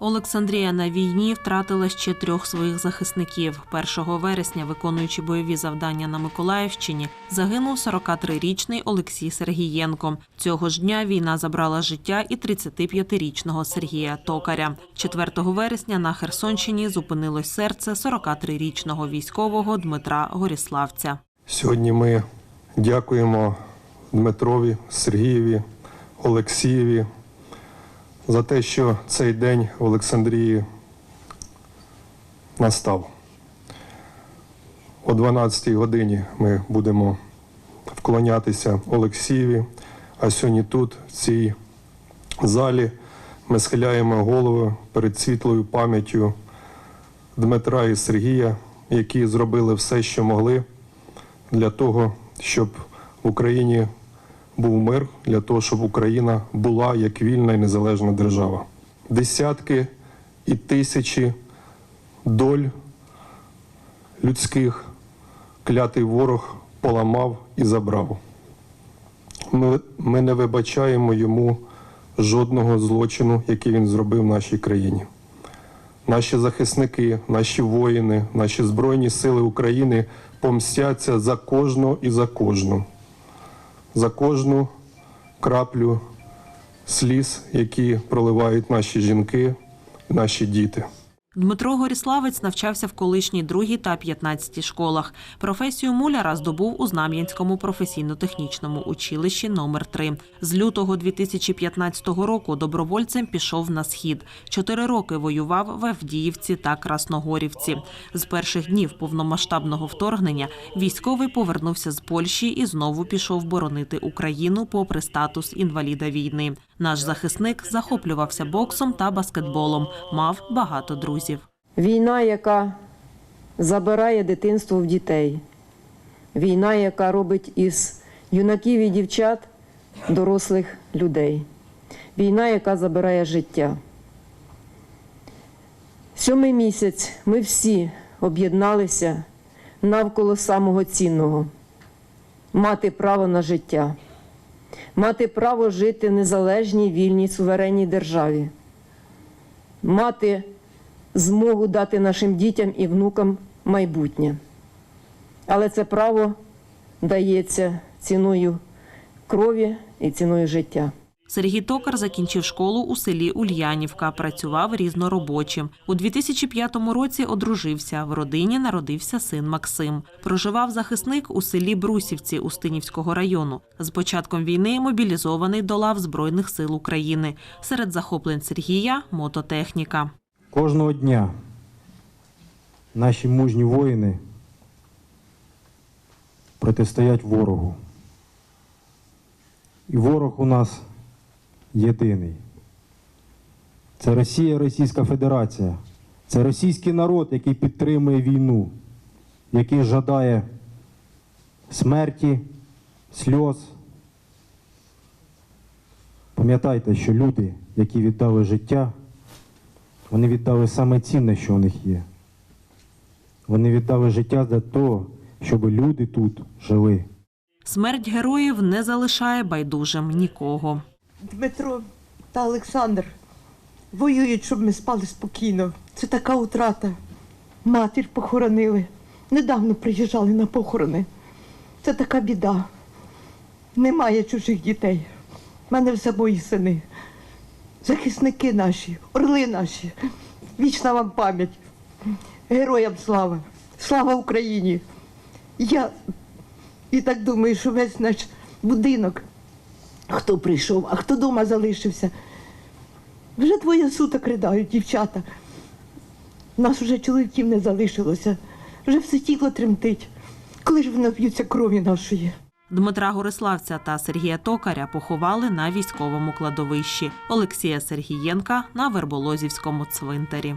Олександрія на війні втратила ще трьох своїх захисників. 1 вересня, виконуючи бойові завдання на Миколаївщині, загинув 43-річний Олексій Сергієнко. Цього ж дня війна забрала життя і 35-річного Сергія Токаря. 4 вересня на Херсонщині зупинилось серце 43-річного військового Дмитра Горіславця. Сьогодні ми дякуємо Дмитрові, Сергієві, Олексієві за те, що цей день в Олександрії настав. О 12-й годині ми будемо вклонятися Олексієві, а сьогодні тут, в цій залі, ми схиляємо голови перед світлою пам'яттю Дмитра і Сергія, які зробили все, що могли для того, щоб в Україні був мир, для того, щоб Україна була як вільна і незалежна держава. Десятки і тисячі доль людських клятий ворог поламав і забрав. Ми, ми не вибачаємо йому жодного злочину, який він зробив в нашій країні. Наші захисники, наші воїни, наші Збройні Сили України помстяться за кожного і за кожну, за кожну краплю сліз, які проливають наші жінки, наші діти. Дмитро Горіславець навчався в колишній другій та 15 школах. Професію муляра здобув у Знам'янському професійно-технічному училищі номер 3 З лютого 2015 року добровольцем пішов на схід. Чотири роки воював в Авдіївці та Красногорівці. З перших днів повномасштабного вторгнення військовий повернувся з Польщі і знову пішов боронити Україну попри статус інваліда війни. Наш захисник захоплювався боксом та баскетболом, мав багато друзів. Війна, яка забирає дитинство в дітей. Війна, яка робить із юнаків і дівчат дорослих людей. Війна, яка забирає життя. Сьомий місяць ми всі об'єдналися навколо самого цінного мати право на життя, мати право жити в незалежній, вільній, суверенній державі, мати змогу дати нашим дітям і внукам майбутнє. Але це право дається ціною крові і ціною життя. Сергій Токар закінчив школу у селі Ульянівка, працював різноробочим. У 2005 році одружився. В родині народився син Максим. Проживав захисник у селі Брусівці Устинівського району. З початком війни мобілізований до лав Збройних сил України. Серед захоплень Сергія мототехніка. Кожного дня наші мужні воїни протистоять ворогу. І ворог у нас єдиний. Це Росія, Російська Федерація. Це російський народ, який підтримує війну, який жадає смерті, сльоз. Пам'ятайте, що люди, які віддали життя, вони віддали саме цінне, що у них є. Вони віддали життя для того, щоб люди тут жили. Смерть героїв не залишає байдужим нікого. Дмитро та Олександр воюють, щоб ми спали спокійно. Це така утрата. Матір похоронили. Недавно приїжджали на похорони. Це така біда. Немає чужих дітей. У мене все мої сини. Захисники наші, орли наші. Вічна вам пам'ять. Героям слава! Слава Україні! Я і так думаю, що весь наш будинок хто прийшов, а хто вдома залишився. Вже двоє суток ридають дівчата. Нас вже чоловіків не залишилося, вже все тіло тремтить. Коли ж вони п'ються крові нашої? Дмитра Гориславця та Сергія Токаря поховали на військовому кладовищі. Олексія Сергієнка на Верболозівському цвинтарі.